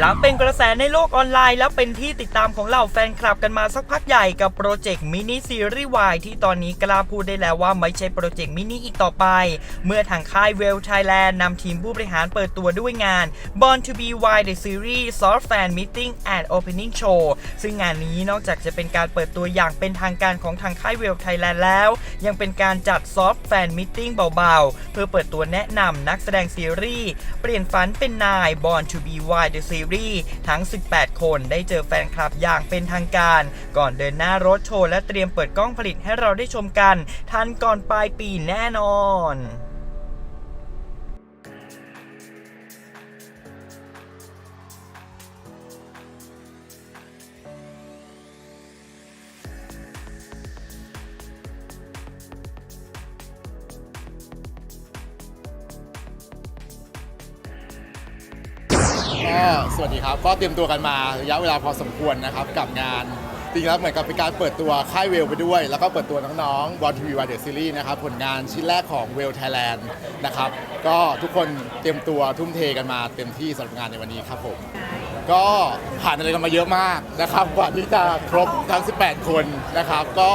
หลังเป็นกระแสในโลกออนไลน์ แล้วเป็นที่ติดตามของเหล่าแฟนคลับกันมาสักพักใหญ่กับโปรเจกต์มินิซีรีส์วายที่ตอนนี้กล้าพูดได้แล้วว่าไม่ใช่โปรเจกต์มินิอีกต่อไป เมื่อทางค่ายเวลไทยแลนด์นำทีมผู้บริหารเปิดตัวด้วยงาน Born to be Wild the Series Soft Fan Meeting and Opening Show ซึ่งงานนี้นอกจากจะเป็นการเปิดตัวอย่างเป็นทางการของทางค่ายเวลไทยแลนด์แล้ว ยังเป็นการจัด Soft Fan Meeting เบาๆ เพื่อเปิดตัวแนะนำนักแสดงซีรีส์เปลี่ยนฝันเป็นนาย Born to be Wild the Series ทั้ง 18 คนได้เจอแฟนคลับอย่างเป็นทางการ ก่อนเดินหน้ารถโชว์และเตรียมเปิดกล้องผลิตให้เราได้ชมกัน ทันก่อนปลายปีแน่นอน สวัสดีครับ ก็เตรียมตัวกันมาระยะเวลาพอสมควรนะครับกับงานจริงๆแล้วเหมือนกับเป็นการเปิดตัวค่ายเวลไปด้วย แล้วก็เปิดตัวน้องๆบอลทีวีวายเดอะซีรีส์นะครับผลงานชิ้นแรกของเวลไทยแลนด์นะครับก็ทุกคนเตรียมตัวทุ่มเทกันมาเต็มที่สำหรับงานในวันนี้ครับผมก็ผ่านอะไรกันมาเยอะมากนะครับกว่าที่จะครบทั้ง 18 คนนะครับ ก็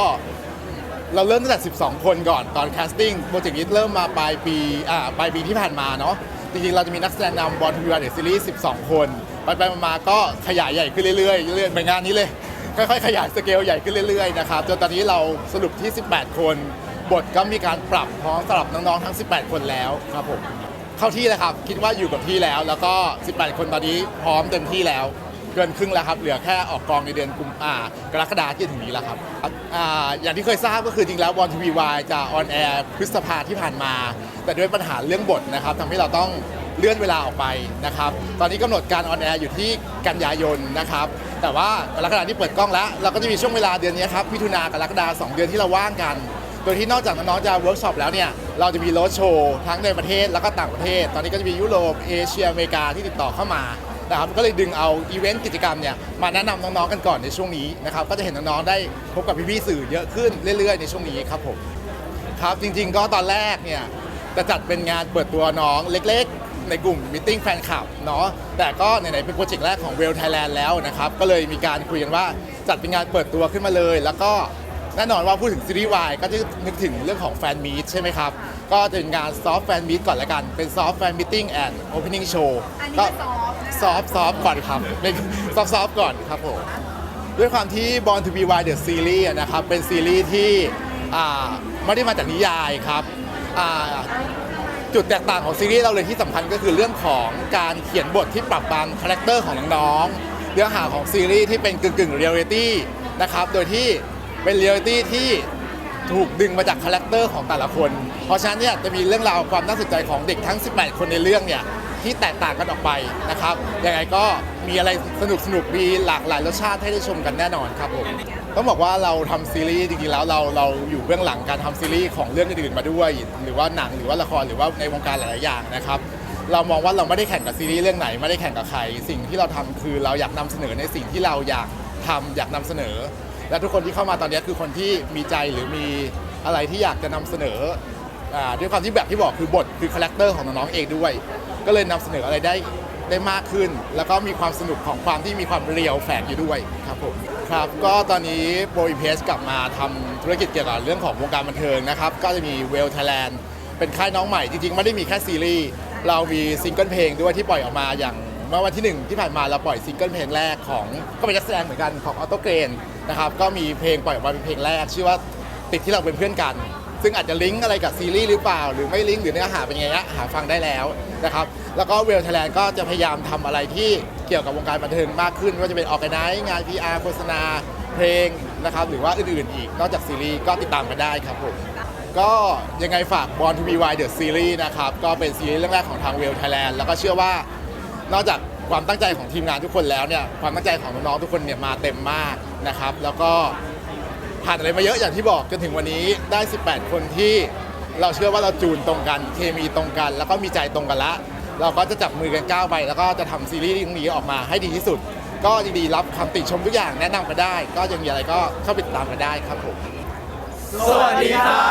เราเริ่มตั้งแต่ 12 คนก่อนตอนแคสติ้งโปรเจกต์นี้เริ่มมาปลายปีอ่าปลายปีที่ผ่านมาเนาะ จริงๆ เราจะมีนักแสดงนำบอลทูบีวาเดอะซีรีส์12 คน ไปไปๆมาๆก็ขยายใหญ่ขึ้นเรื่อยๆเรื่อยๆเหมือนงานนี้เลย ค่อยๆ ขยายสเกลใหญ่ขึ้นเรื่อยๆนะครับจนตอนนี้เราสรุปที่ 18 คน บทก็มีการปรับพร้อมสำหรับน้องๆทั้ง 18 คนแล้วครับผมเข้าที่แล้วครับคิดว่าอยู่กับที่แล้ว แล้วก็ 18 คนตอนนี้พร้อมเต็มที่แล้ว เกินครึ่งแล้วครับ เหลือแค่ออกกองในเดือนกุมอ่ากรกฎาคมที่จะถึงนี้แล้วครับอ่าอย่างที่เคยทราบก็คือจริงแล้ววอนทีวีวายจะออนแอร์พฤษภาที่ผ่านมา แต่ด้วยปัญหาเรื่องบทนะครับทำให้เราต้องเลื่อนเวลาออกไปนะครับ ตอนนี้กำหนดการออนแอร์อยู่ที่กันยายนนะครับ แต่ว่ากรกฎาคมที่เปิดกล้องแล้ว เราก็จะมีช่วงเวลาเดือนนี้ครับมิถุนากรกฎาคมสองเดือนที่เราว่างกัน โดยที่นอกจากน้องๆจะเวิร์กช็อปแล้วเนี่ย เราจะมีโรดโชว์ทั้งในประเทศแล้วก็ต่างประเทศ ตอนนี้ก็จะมียุโรป เอเชีย อเมริกาที่ติดต่อเข้ามา นะครับก็เลยดึงเอาอีเวนต์กิจกรรมเนี่ยมาแนะนำน้องๆกันก่อนในช่วงนี้นะครับก็จะเห็นน้องๆได้พบกับพี่ๆสื่อเยอะขึ้นเรื่อย ๆ ในช่วงนี้ครับผมครับจริง ๆ ก็ตอนแรกเนี่ยจะจัดเป็นงานเปิดตัวน้องเล็ก ๆ ในกลุ่มมิ팅แฟนคลับเนาะแต่ก็ไหนๆเป็นโปรเจกต์แรกของเวลไทยแลนด์แล้วนะครับก็เลยมีการคุยกันว่าจัดเป็นงานเปิดตัวขึ้นมาเลย แล้วก็แน่นอนว่าพูดถึงซีรีส์วายก็จะนึกถึงเรื่องของแฟนมีตใช่ไหมครับ ก็จะเป็นงานซอฟต์แฟนมีตก่อนละกัน เป็นซอฟต์แฟนมิ팅แอนด์โอเพนนิ่งโชว์อันนี้ก็ ก็ซอฟต์นะคะ ซอฟซอฟก่อนครับซอฟซอฟก่อนครับผมด้วยความที่ Born to be Wild the Series นะครับ เป็นซีรีส์ที่ไม่ได้มาจากนิยายครับจุดแตกต่างของซีรีส์เราเลยที่สำคัญก็คือเรื่องของการเขียนบทที่ปรับบางคาแรคเตอร์ของน้องๆเนื้อหาของซีรีส์ที่เป็นกึ่งกึ่งเรียลลิตี้นะครับ โดยที่เป็นเรียลลิตี้ที่ถูกดึงมาจากคาแรคเตอร์ของแต่ละคน เพราะฉะนั้นเนี่ยจะมีเรื่องราวความน่าสนใจของเด็กทั้ง 18 คนในเรื่องเนี่ย ที่แตกต่างกันออกไปนะครับยังไงก็มีอะไรสนุกสนุกมีหลากหลายรสชาติให้ได้ชมกันแน่นอนครับผมต้องบอกว่าเราทำซีรีส์จริงๆแล้วเราเราอยู่เบื้องหลังการทำซีรีส์ของเรื่องอื่นๆมาด้วย หรือว่าหนังหรือว่าละครหรือว่าในวงการหลายๆอย่างนะครับเรามองว่าเราไม่ได้แข่งกับซีรีส์เรื่องไหนไม่ได้แข่งกับใคร สิ่งที่เราทำคือเราอยากนำเสนอในสิ่งที่เราอยากทำอยากนำเสนอ และทุกคนที่เข้ามาตอนนี้คือคนที่มีใจหรือมีอะไรที่อยากจะนำเสนอ อ่าด้วยความที่แบบที่บอกคือบทคือคาแรคเตอร์ของน้องๆเองด้วย ก็เลยนำเสนออะไรได้ได้มากขึ้น แล้วก็มีความสนุกของความที่มีความเรียวแฝงอยู่ด้วยครับผมครับก็ตอนนี้โปรอีเพสกลับมาทำธุรกิจเกี่ยวกับเรื่องของวงการบันเทิงนะครับก็จะมีเวลไทยแลนด์เป็นค่ายน้องใหม่จริงๆไม่ได้มีแค่ซีรีส์เรามีซิงเกิลเพลงด้วยที่ปล่อยออกมาอย่าง เมื่อวันที่หนึ่งที่ผ่านมาเราปล่อยซิงเกิลเพลงแรกของก็เป็นนักแสดงเหมือนกันของออโตเกรนนะครับก็มีเพลงปล่อยออกมาเป็นเพลงแรก ชื่อว่าติดที่เราเป็นเพื่อนกัน ซึ่งอาจจะลิงก์อะไรกับซีรีส์หรือเปล่า หรือไม่ลิงก์หรือเนื้อหาเป็นไงนะหาฟังได้แล้วนะครับแล้วก็เวลไทยแลนด์ก็จะพยายามทำอะไรที่เกี่ยวกับวงการบันเทิงมากขึ้นว่าจะเป็นออกไนซ์งาน PR โฆษณาเพลงนะครับหรือว่าอื่นๆอีกนอกจากซีรีส์ก็ติดตามกันได้ครับผมก็ยังไงฝาก Born to be Wild the Series นะครับก็เป็นซีรีส์เรื่องแรกของทางเวลไทยแลนด์แล้วก็เชื่อว่านอกจากความตั้งใจของทีมงานทุกคนแล้วเนี่ยความตั้งใจของน้องๆทุกคนเนี่ยมาเต็มมากนะครับ แล้วก็ ผ่านอะไรมาเยอะอย่างที่บอกจนถึงวันนี้ได้ 18 คนที่เราเชื่อว่าเราจูนตรงกันเคมีตรงกัน แล้วก็มีใจตรงกันละ เราก็จะจับมือกันก้าวไปแล้วก็จะทำซีรีส์เรื่องนี้ออกมาให้ดีที่สุด ก็ยินดีรับคำติชมทุกอย่างแนะนำกันได้ ก็ยังมีอะไรก็เข้าไปติดตามกันได้ครับผม สวัสดีครั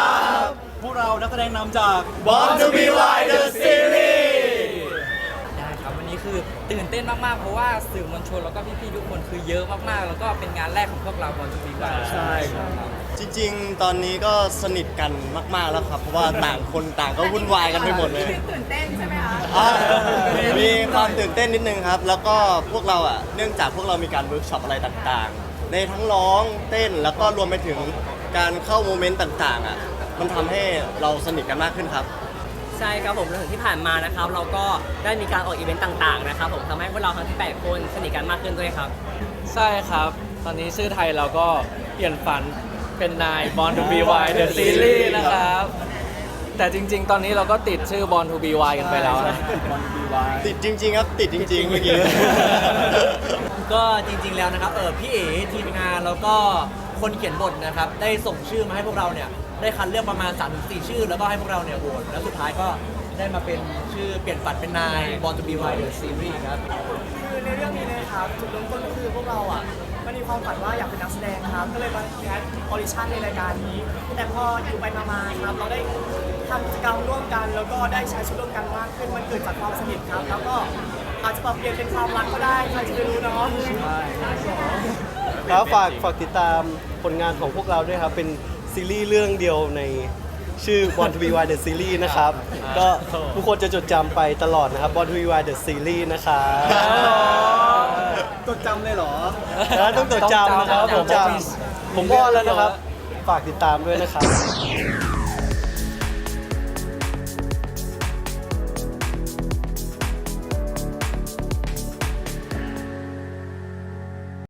บ พวกเรานักแสดงนำจาก Born to be Wild the Series ได้ ครับวันนี้คือคือตื่นเต้นมากๆ เพราะว่าสื่อมวลชนแล้วก็พี่ๆทุกคนคือเยอะมากๆ แล้วก็เป็นงานแรกของพวกเราบอลทูบีวันใช่ครับจริง ๆ ตอนนี้ก็สนิทกันมาก ๆแล้วครับ เพราะว่าต่างคนต่างก็วุ่นวายกันไปหมดเลย ตื่นเต้นใช่ไหมคะอ่ามีความตื่นเต้นนิดนึงครับ แล้วก็พวกเราอะ เนื่องจากพวกเรามีการเวิร์กช็อปอะไรต่างๆ ในทั้งร้องเต้นแล้วก็รวมไปถึงการเข้าโมเมนต์ต่างๆอะ มันทำให้เราสนิทกันมากขึ้นครับ ใช่ครับผมรวมถึงที่ผ่านมานะครับ เราก็ได้มีการออกอีเวนต์ต่างๆนะครับผมทำให้พวกเราทั้งที่8คนสนิทกันมากขึ้นด้วยครับ ใช่ครับ ตอนนี้ชื่อไทยเราก็เปลี่ยนฝันเป็นนาย Born to be Wild The Series นะครับ แต่จริง ๆ ตอนนี้เราก็ติดชื่อ Born to be Wild กันไปแล้วนะ ติดจริง ๆ ครับ ติดจริง ๆ เมื่อกี้ ก็จริงๆแล้วนะครับเออพี่เอ๋ทีมงานแล้วก็ คนเขียนบทนะครับ ได้ส่งชื่อมาให้พวกเราเนี่ย ได้คัดเลือกประมาณ3าถึงสชื่อ แล้วก็ให้พวกเราเนี่ยโหวต แล้วสุดท้ายก็ได้มาเป็นชื่อเปลี่ยนฝันเป็นนายบอลตูบีไวเดอร์ซีรีส์ครับ คือในเรื่องนี้นะครับจุดเริ่มต้นก็คือพวกเราอะมันมีความฝันว่าอยากเป็นนักแสดงครับ ก็เลยมาแคสออดิชั่นในรายการนี้ แต่พออยู่ไปมาๆครับเราได้ทำกิจกรรมร่วมกัน แล้วก็ได้ใช้ชีวิตร่วมกันมากขึ้นมันเกิดจากความสนิทครับ แล้วก็อาจจะปรับเปลี่ยนเป็นความรักก็ได้ใครจะไปรู้เนาะ ครับฝากฝากติดตามผลงานของพวกเราด้วยครับ เป็นซีรีส์เรื่องเดียวในชื่อ Born to be Wild the Series นะครับ ก็ทุกคนจะจดจำไปตลอดนะครับ Born to be Wild the Series นะครับจดจำเลยเหรอนะต้องจดจำนะครับต้ผองมจำจำผมอ้อนแล้วนะครับ ฝากติดตามด้วยนะครับ